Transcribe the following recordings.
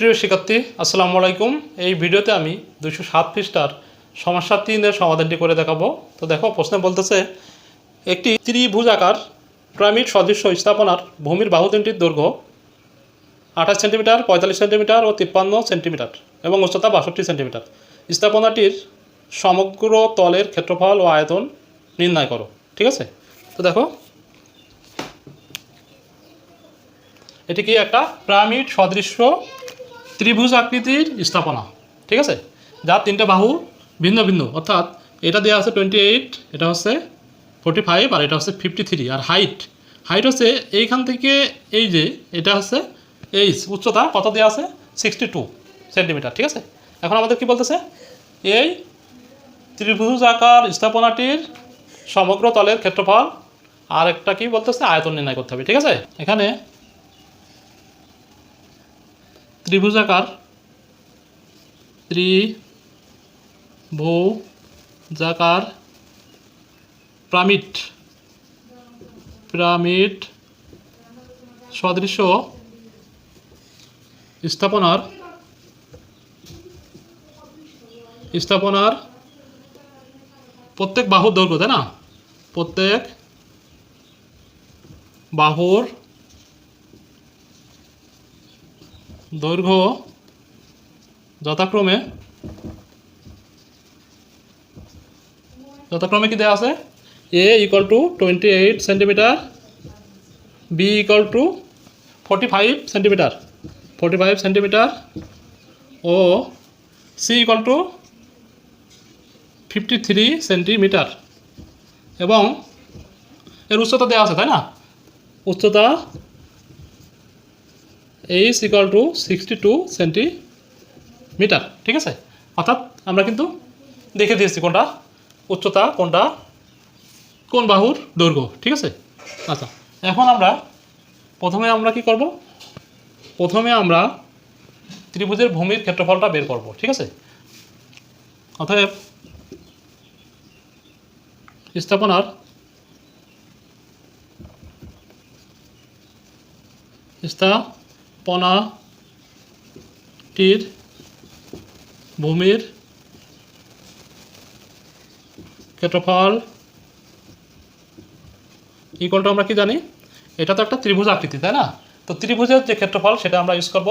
প্রিয় শিক্ষার্থী, আসসালামু আলাইকুম। এই ভিডিওতে আমি দুশো সাত পৃষ্ঠার সমস্যা তিনের সমাধানটি করে দেখাবো। তো দেখো, প্রশ্নে বলতেছে, একটি ত্রিভুজাকার পিরামিড সদৃশ্য স্থাপনার ভূমির বাহু তিনটির দৈর্ঘ্য আঠাশ সেন্টিমিটার, পঁয়তাল্লিশ সেন্টিমিটার ও তিপ্পান্ন সেন্টিমিটার এবং উচ্চতা বাষট্টি সেন্টিমিটার। স্থাপনাটির সমগ্র তলের ক্ষেত্রফল ও আয়তন নির্ণয় করো, ঠিক আছে? তো দেখো, এটি কি একটা পিরামিড সদৃশ্য ত্রিভুজ আকৃতির স্থাপনা, ঠিক আছে? যার তিনটে বাহু ভিন্ন ভিন্ন, অর্থাৎ এটা দেওয়া আছে টোয়েন্টি এইট এটা হচ্ছে ফোর্টি ফাইভ আর এটা হচ্ছে ফিফটি থ্রি আর হাইট হাইট হচ্ছে এইখান থেকে এই যে, এটা হচ্ছে এই উচ্চতা কত দেওয়া আছে? সিক্সটি টু সেন্টিমিটার ঠিক আছে? এখন আমাদের কি বলতেছে? এই ত্রিভুজ আকার স্থাপনাটির সমগ্র তলের ক্ষেত্রফল আর একটা কি বলতেছে? আয়তন নির্ণয় করতে হবে, ঠিক আছে? এখানে ত্রিভুজাকার ত্রিভুজাকার পিরামিড। পিরামিড সদৃশ্য স্থাপনার স্থাপনার প্রত্যেক বাহুর দৈর্ঘ্য তাই না? প্রত্যেক বাহুর দৈর্ঘ্য যথাক্রমে যথাক্রমে কি দেওয়া আছে? A equal to twenty eight centimetre b equal to forty five centimetre forty five centimetre O c equal to fifty three centimetre এবং এর উচ্চতা দেওয়া আছে, তাই না? উচ্চতা h equal to sixty two centimetre ঠিক আছে? অর্থাৎ আমরা কিন্তু দেখে দিয়েছি কোনটা উচ্চতা, কোনটা কোন বাহুর দৈর্ঘ্য, ঠিক আছে? আচ্ছা এখন আমরা প্রথমে আমরা কি করব? প্রথমে আমরা ত্রিভুজের ভূমির ক্ষেত্রফলটা বের করব, ঠিক আছে? অতএব স্থাপনার স্থাপনাটির ভূমির, ক্ষেত্রফল ইকুয়াল টু আমরা কি জানি? এটা তো একটা ত্রিভুজ আকৃতি, তাই না? তো ত্রিভুজের যে ক্ষেত্রফল সেটা আমরা ইউজ করব।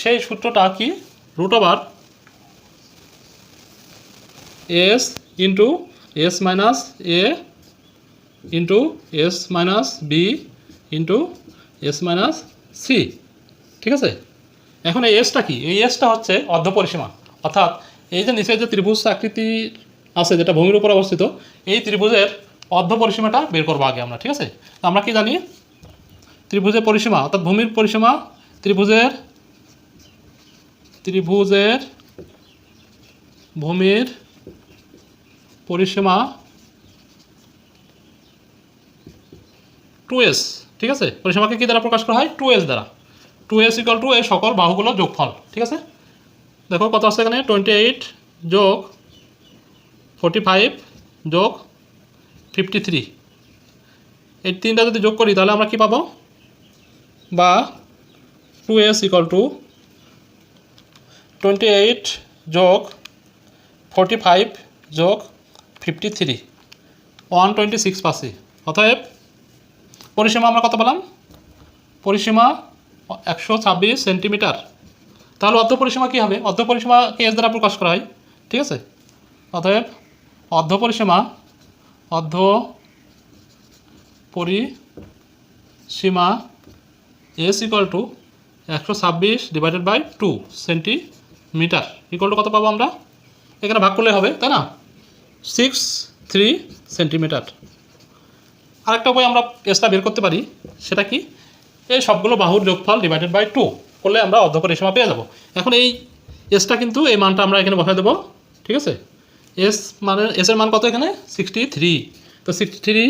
সেই সূত্রটা কি? Root over s into s minus a into s minus b into s minus c, ঠিক আছে? এখন এই এসটা কি? এই এসটা হচ্ছে অর্ধপরিসীমা। অর্থাৎ এই যে নিচে যে ত্রিভুজ আকৃতি আছে, যেটা ভূমির উপর অবস্থিত, এই ত্রিভুজের অর্ধপরিসীমাটা বের করব আগে আমরা, ঠিক আছে? আমরা কি জানি? ত্রিভুজের পরিসীমা, অর্থাৎ ভূমির পরিসীমা ত্রিভুজের ত্রিভুজের ভূমির পরিসীমা টু এস ঠিক আছে? পরিসীমাকে কী দ্বারা প্রকাশ করা হয়? টু এস দ্বারা। টু এস ইকাল টু এই সকল বাহুগুলো যোগফল, ঠিক আছে? দেখো কত আছে এখানে? টোয়েন্টি এইট যোগ ফোর্টি ফাইভ যোগ ফিফটি থ্রি এই তিনটা যদি যোগ করি, তাহলে আমরা কি পাবো? বা two s equal to twenty eight যোগ ফোর্টি ফাইভ যোগ fifty three one twenty six পাচ্ছি। অতএব পরিসীমা আমরা কত পেলাম? পরিসীমা একশো ছাব্বিশ সেন্টিমিটার। তাহলে অর্ধ পরিসীমা কী হবে? অর্ধ পরিসীমা কে এস দ্বারা প্রকাশ করা হয়, ঠিক আছে? অতএব অর্ধ পরিসীমা অর্ধ পরিসীমা এস ইকুয়াল টু একশো ছাব্বিশ divided by two centimetre equal to কত পাবো আমরা? এখানে ভাগ করলে হবে, তাই না? সিক্স থ্রি সেন্টিমিটার আরেকটা উপায় আমরা এসটা বের করতে পারি, সেটা কি? এই সবগুলো বাহুর যোগফল ডিভাইডেড বাই টু করলে আমরা অর্ধ পরিসীমা পেয়ে যাব। এখন এই এসটা কিন্তু এই মানটা আমরা এখানে বসাই দেবো, ঠিক আছে? এস মানে এসের মান কত এখানে? সিক্সটি থ্রি তো sixty three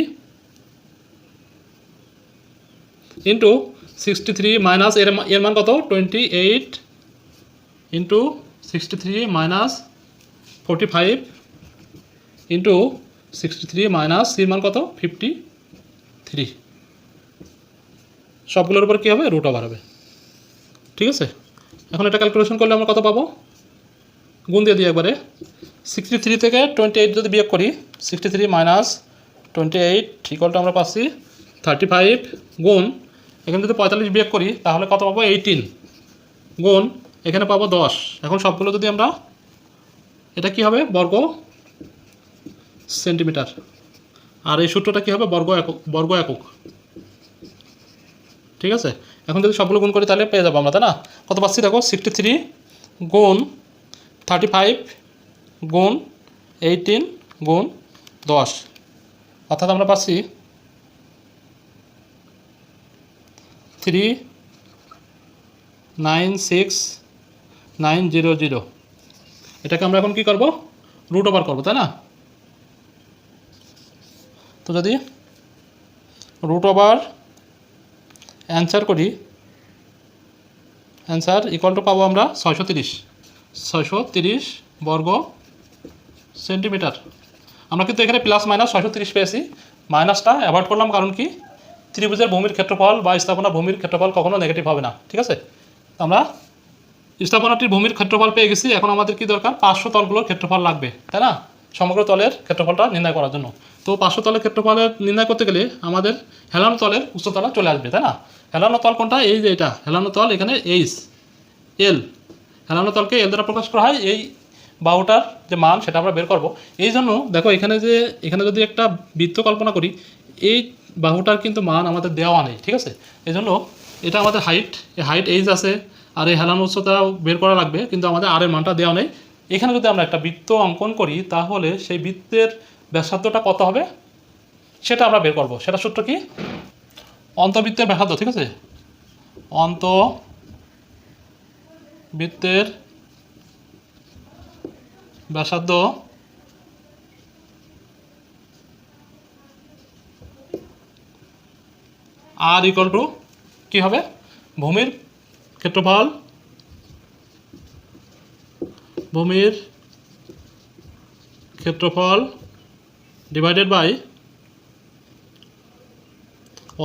into sixty three minus এর এর মান কত? Twenty eight into sixty three minus forty five into sixty three minus সির মান কত? ফিফটি থ্রি সবগুলোর উপর কী হবে? রুট ওভার হবে। ঠিক আছে? এখন এটা ক্যালকুলেশন করলে আমরা কত পাবো? গুণ দিয়ে দিই একবারে। সিক্সটি থ্রি থেকে টোয়েন্টি এইট যদি বিয়োগ করি sixty three minus twenty eight ইকলটা আমরা পাচ্ছি থার্টি ফাইভ গুণ। এখানে যদি পঁয়তাল্লিশ বিয়োগ করি, তাহলে কত পাবো? এইটিন গুণ। এখানে পাবো দশ। এখন সবগুলো যদি আমরা, এটা কি হবে? বর্গ সেন্টিমিটার। আর এই সূত্রটা কী হবে? বর্গ একক বর্গ একক। ঠিক আছে? এখন যদি সবগুলো গুণ করি তাহলে পেয়ে যাব আমরা, তাই না? কত পাচ্ছি দেখো? সিক্সটি থ্রি গুণ থার্টি ফাইভ গুণ এইটিন গুণ দশ। অর্থাৎ আমরা পাচ্ছি three nine six nine zero zero এটাকে আমরা এখন কী করব? রুট ওভার করব, তাই না? তো যদি রুট ওভার অ্যান্সার করি অ্যান্সার ইকুয়াল টু পাবো আমরা ছয়শো তিরিশ। ছয়শো তিরিশ বর্গ সেন্টিমিটার আমরা কিন্তু এখানে প্লাস মাইনাস ছয়শো তিরিশ পেয়েছি। মাইনাসটা অ্যাভয়েড করলাম কারণ কি? ত্রিভুজের ভূমির ক্ষেত্রফল বা স্থাপনা ভূমির ক্ষেত্রফল কখনো নেগেটিভ হবে না, ঠিক আছে? আমরা স্থাপনাটির ভূমির ক্ষেত্রফল পেয়ে গেছি। এখন আমাদের কি দরকার? পাঁচশো তলগুলোর ক্ষেত্রফল লাগবে, তাই না? সমগ্র তলের ক্ষেত্রফলটা নির্ণয় করার জন্য। তো পাঁচশো তলের ক্ষেত্রফলের নির্ণয় করতে গেলে আমাদের হেলানো তলের উচ্চতলা চলে আসবে, তাই না? হেলানো তল কোনটা? এই যে এটা। হেলানো তল এখানে এইচ এল হেলানো তলকে এল দ্বারা প্রকাশ করা হয় এই বাহুটার যে মান, সেটা আমরা বের করব। এই জন্য দেখো এখানে যে, এখানে যদি একটা বৃত্ত কল্পনা করি, এই বাহুটার কিন্তু মান আমাদের দেওয়া নেই, ঠিক আছে? এই জন্য এটা আমাদের হাইট হাইট এইচ আছে, আর এই হেলানো উচ্চতা বের করা লাগবে, কিন্তু আমাদের আর এর মানটা দেওয়া নেই। এখানে যদি আমরা একটা বৃত্ত অঙ্কন করি, তাহলে সেই বৃত্তের ব্যাসার্ধটা কত হবে? সেটা আমরা বের করব। সেটা সূত্র কি? অন্তবৃত্তের ব্যাসার্ধ, ঠিক আছে? অন্ত বৃত্তের ব্যাসার্ধ আর ইকুয়াল টু কী হবে? ভূমির ক্ষেত্রফল ভূমির ক্ষেত্রফল ডিভাইডেড বাই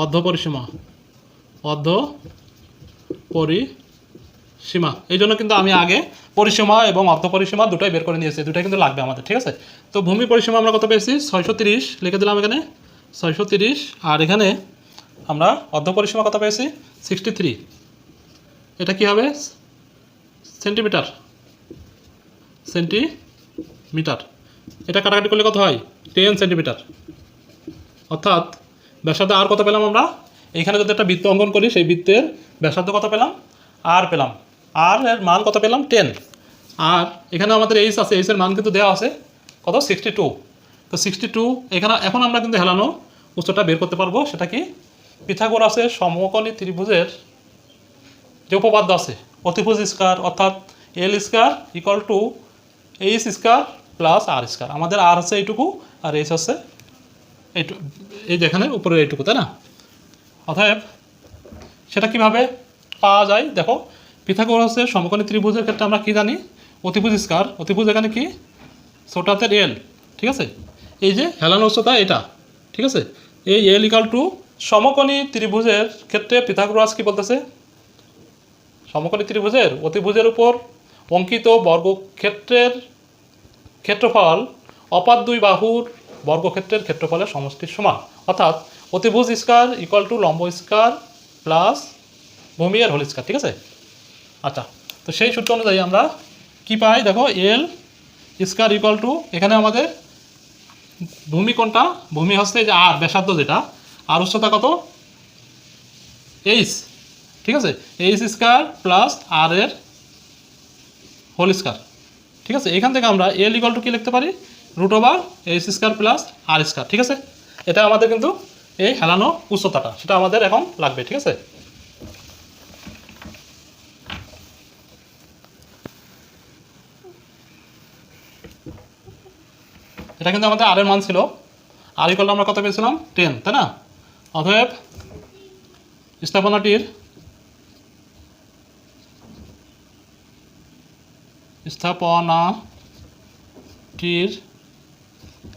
অর্ধ পরিসীমা অর্ধ পরিসীমা। এই জন্য কিন্তু আমি আগে পরিসীমা এবং অর্ধ পরিসীমা দুটোই বের করে নিয়েছি, দুটোই কিন্তু লাগবে আমাদের, ঠিক আছে? তো ভূমি পরিসীমা আমরা কত পেয়েছি? ছয়শো তিরিশ, লিখে দিলাম এখানে। ছয়শো তিরিশ, আর এখানে আমরা অর্ধ পরিসীমা কত পেয়েছি? Sixty three. এটা কি হবে? সেন্টিমিটার। সেন্টিমিটার এটা কাটাকাটি করলে কত হয়? Ten centimetre. অর্থাৎ ব্যাসার্ধ আর কত পেলাম আমরা? এইখানে যদি একটা বৃত্ত অঙ্কন করি, সেই বৃত্তের ব্যাসার্ধ কত পেলাম? আর পেলাম। আর এর মান কত পেলাম? টেন। আর এখানে আমাদের এইচ আছে এইচের মান কিন্তু দেওয়া আছে কত? Sixty two. তো সিক্সটি টু, এখানে এখন আমরা কিন্তু হেলানো উচ্চটা বের করতে পারব। সেটা কি? পিথাগোর আছে সমকোণী ত্রিভুজের যে উপপাদ্য আছে, অতিভুজ স্কোয়ার, অর্থাৎ l square equal to h square plus r square আমাদের আর হচ্ছে এইটুকু, আর এইচ হচ্ছে এইটু এই যেখানে উপরে এইটুকু, তাই না? অতএব সেটা কীভাবে পাওয়া যায়? দেখো পিথাগোর হচ্ছে সমকোণী ত্রিভুজের ক্ষেত্রে আমরা কি জানি? অতিভুজ স্কোয়ার অতিভুজ এখানে কি? ছোটাতে এল ঠিক আছে? এই যে হেলানো উচ্চতা এটা, ঠিক আছে? এই এল ইকাল টু সমকোণী ত্রিভুজের ক্ষেত্রে পিথাগোরাস কি বলতেছে? সমকোণী ত্রিভুজের অতিভুজের উপর অঙ্কিত বর্গক্ষেত্রের ক্ষেত্রফল অপাত দুই বাহুর বর্গক্ষেত্রের ক্ষেত্রফলের সমষ্টির সমান। অর্থাৎ অতিভুজ স্কোয়ার ইকুয়াল টু লম্ব স্কোয়ার প্লাস ভূমি আর হোল স্কোয়ার ঠিক আছে? আচ্ছা তো সেই সূত্র অনুযায়ী আমরা কি পাই? দেখো এল স্কোয়ার ইকুয়াল টু এখানে আমাদের ভূমি কোনটা? ভূমি হচ্ছে যে আর ব্যাসার্ধ যেটা আর উচ্চতা কত? এইচ ঠিক আছে? এইচ স্কোয়ার প্লাস আর এর হোল স্কোয়ার। ঠিক আছে? এখান থেকে আমরা এল ইকুয়াল টু কী লিখতে পারি? Root over h square plus r square. ঠিক আছে? এটা আমাদের কিন্তু এই হেলানো উচ্চতাটা, সেটা আমাদের এখন লাগবে, ঠিক আছে? এটা কিন্তু আমাদের আরের মান ছিল। আর ইকুয়াল আমরা কত পেয়েছিলাম? টেন তাই না? অতএব স্থাপনাটির স্থাপনাটির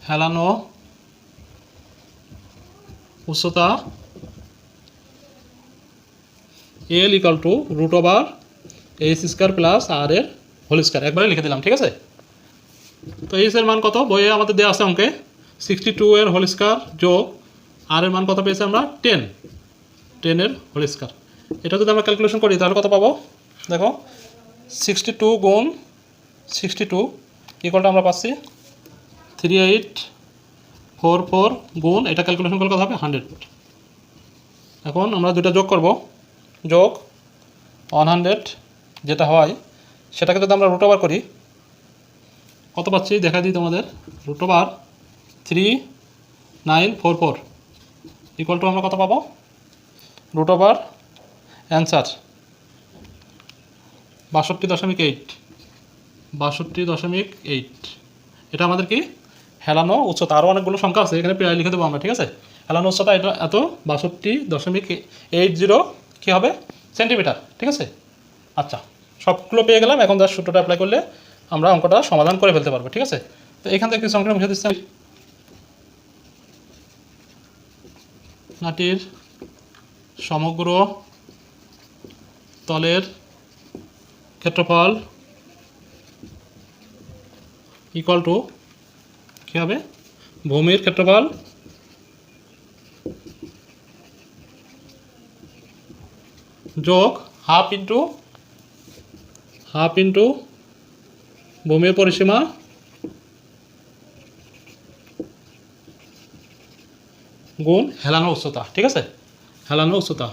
হেলানো উচ্চতা l equal to root over h square plus r এর হোল স্কোয়ার। একবারে লিখে দিলাম, ঠিক আছে? তো এইচ এর মান কত? বইয়ে আমাদের দেওয়া আছে অঙ্কে। সিক্সটি টু এর হোল স্কোয়ার যোগ আর এর মান কত পেয়েছি আমরা? টেন। টেনের হোল স্কোয়ার। এটা যদি আমরা ক্যালকুলেশন করি, তাহলে কত পাবো? দেখো, সিক্সটি টু গুণ সিক্সটি টু ইকুয়ালটা আমরা পাচ্ছি থ্রি এইট ফোর ফোর গুণ, এটা ক্যালকুলেশন করলে কত হবে হান্ড্রেড এখন আমরা দুটো যোগ করব। যোগ ওয়ান হান্ড্রেড যেটা হয়, সেটাকে যদি আমরা রুট ওভার করি, কত পাচ্ছি? দেখা দিই তোমাদের। Root over three nine four four equal to আমরা কত পাবো? রুট ওভার অ্যান্সার বাষট্টি দশমিক এইট বাষট্টি দশমিক এইট এটা আমাদের কি? হেলানো উচ্চতা। আরও অনেকগুলো সংখ্যা আছে, এখানে প্রায় লিখে দেবো আমরা, ঠিক আছে? হেলানো উচ্চতা এটা এত, বাষট্টি দশমিক এইট জিরো কী হবে? সেন্টিমিটার ঠিক আছে? আচ্ছা সবগুলো পেয়ে গেলাম, এখন জাস্ট সূত্রটা অ্যাপ্লাই করলে আমরা অঙ্কটা সমাধান করে ফেলতে পারব, ঠিক আছে? তো এখান থেকে কিছু অঙ্কটা মুছে দিচ্ছি। নাটির সমগ্র তলের ক্ষেত্রফল ইকুয়াল টু কী হবে? ভূমির ক্ষেত্রফল যোগ হাফ ইন্টু হাফ ইন্টু ভূমির পরিসীমা গুণ হেলানো উচ্চতা, ঠিক আছে? হেলানো উচ্চতা।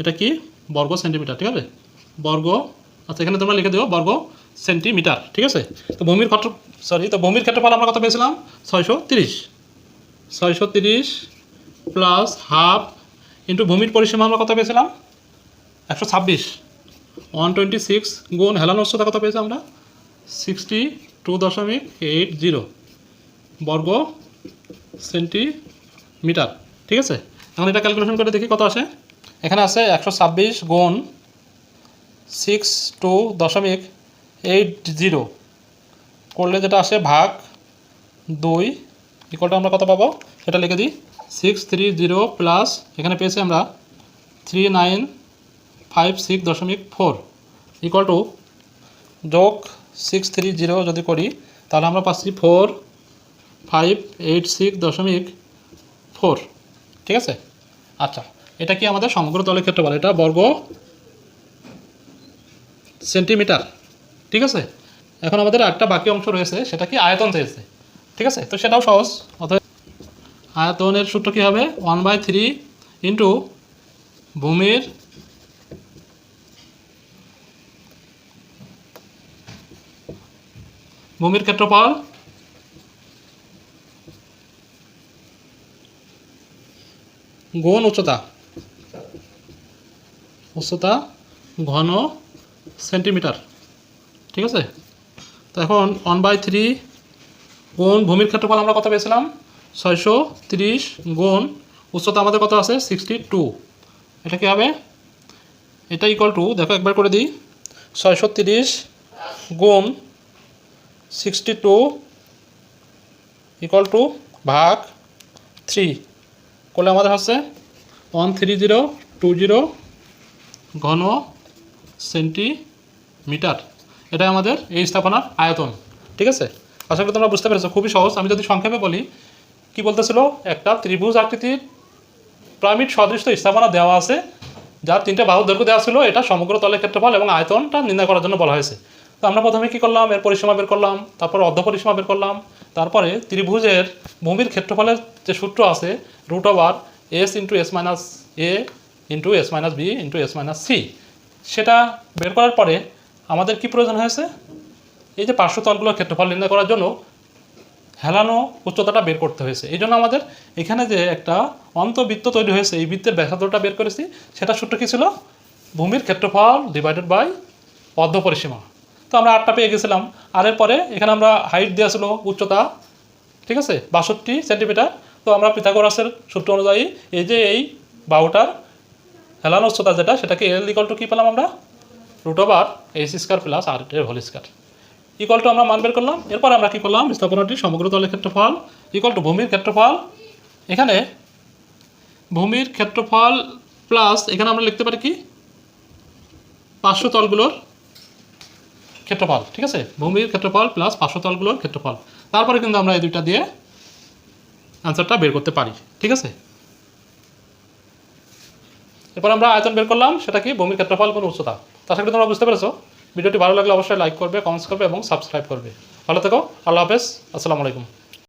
এটা কি? বর্গ সেন্টিমিটার, ঠিক আছে? বর্গ আচ্ছা এখানে তোমরা লিখে দেবো বর্গ সেন্টিমিটার, ঠিক আছে? তো ভূমির ক্ষেত্র সরি তো ভূমির ক্ষেত্রফল আমরা কত পেয়েছিলাম? ছয়শো তিরিশ। ছয়শো তিরিশ প্লাস হাফ ইন্টু ভূমির পরিসীমা আমরা কত পেয়েছিলাম? একশো ছাব্বিশ। ওয়ান টোয়েন্টি সিক্স গুণ হেলানো উচ্চতা কত পেয়েছি আমরা? সিক্সটি টু দশমিক এইট জিরো বর্গ সেন্টিমিটার, ঠিক আছে? এখন এটা ক্যালকুলেশন করে দেখি কত আসে। এখানে আছে একশো ছাব্বিশ গুণ সিক্স টু দশমিক এইট জিরো করলে যেটা আসে ভাগ দুই ইকুয়ালটা আমরা কত পাবো? সেটা লিখে দিই। সিক্স থ্রি জিরো প্লাস এখানে পেয়েছি আমরা থ্রি নাইন ফাইভ সিক্স দশমিক ফোর ইকুয়াল টু যোগ সিক্স থ্রি জিরো যদি করি, তাহলে আমরা পাচ্ছি ফোর ফাইভ এইট সিক্স দশমিক ফোর ঠিক আছে? আচ্ছা এটা কি আমাদের সমগ্র তলের ক্ষেত্রে বলে? এটা বর্গ সেন্টিমিটার, ঠিক আছে? এখন আমাদের একটা বাকি অংশ রয়েছে, সেটা কি আয়তন চেয়েছে, ঠিক আছে? তো সেটাও সহজ। অতএব আয়তনের সূত্র কী হবে? ওয়ান বাই থ্রি ইন্টু ভূমির ভূমির ক্ষেত্রফল গুণ উচ্চতা উচ্চতা ঘন সেন্টিমিটার। ঠিক আছে? তো এখন ওয়ান বাই থ্রি গুণ ভূমির ক্ষেত্রফল আমরা কত পেয়েছিলাম? ছয়শো তিরিশ গুণ উচ্চতা আমাদের কত আছে? সিক্সটি টু এটা কী হবে? এটা ইকুয়াল টু দেখো একবার করে দিই, ছয়শো তিরিশ গুণ সিক্সটি টু ইকুয়াল টু ভাগ থ্রি করলে আমাদের হচ্ছে one three zero two zero ঘন সেন্টিমিটার এটা আমাদের এই স্থাপনার আয়তন। ঠিক আছে? আশা করি তোমরা বুঝতে পেরেছ। খুবই সহজ। আমি যদি সংক্ষেপে বলি, কি বলতেছিল? একটা ত্রিভুজ আকৃতির প্রামিড সদৃশ স্থাপনা দেওয়া আছে, যার তিনটে বাহু দৈর্ঘ্য দেওয়া ছিল। এটা সমগ্র তলের ক্ষেত্রফল এবং আয়তনটা নির্ণয় করার জন্য বলা হয়েছে। তো আমরা প্রথমে কী করলাম? এর পরিসীমা বের করলাম, তারপর অর্ধ পরিসীমা বের করলাম, তারপরে ত্রিভুজের ভূমির ক্ষেত্রফলের যে সূত্র আছে root over s into s minus a into s minus b into s minus c সেটা বের করার পরে আমাদের কি প্রয়োজন হয়েছে? এই যে পার্শ্বতলগুলোর ক্ষেত্রফল নির্ণয় করার জন্য হেলানো উচ্চতাটা বের করতে হয়েছে। এই জন্য আমাদের এখানে যে একটা অন্তবৃত্ত তৈরি হয়েছে, এই বৃত্তের ব্যাসার্ধটা বের করেছি। সেটা সূত্র কী ছিল? ভূমির ক্ষেত্রফল ডিভাইডেড বাই অর্ধ পরিসীমা তো আমরা আটটা পেয়ে গেছিলাম। আর এরপরে এখানে আমরা হাইট দেওয়া ছিল উচ্চতা, ঠিক আছে? বাষট্টি সেন্টিমিটার তো আমরা পিথাগোরাসের সূত্র অনুযায়ী এই যে এই বাহুটার হেলানো উচ্চতা যেটা, সেটাকে এল ইকল টু কী পেলাম আমরা? Root over h square plus r এর হোল স্কোয়ার ইকুয়াল টু আমরা মান বের করলাম, এরপর আমরা কী করলাম? স্থাপনাটি সমগ্র তলের ক্ষেত্রফল ইকুয়াল টু ভূমির ক্ষেত্রফল। এখানে ভূমির ক্ষেত্রফল প্লাস এখানে আমরা লিখতে পারি কি? পাঁচশো তলগুলোর ক্ষেত্রফল, ঠিক আছে? ভূমির ক্ষেত্রফল প্লাস পাঁচশো তলগুলোর ক্ষেত্রফল। তারপরে কিন্তু আমরা এই দুইটা দিয়ে আনসারটা বের করতে পারি, ঠিক আছে? এরপর আমরা আয়তন বের করলাম, সেটা কি? ভূমির ক্ষেত্রফল কোন উচ্চতা। তা আশা করি তোমরা বুঝতে পেরেছ। ভিডিওটি ভালো লাগলে অবশ্যই লাইক করবে কমেন্টস করবে এবং সাবস্ক্রাইব করবে। ভালো থেকো, আল্লাহ হাফেজ, আসসালামু আলাইকুম।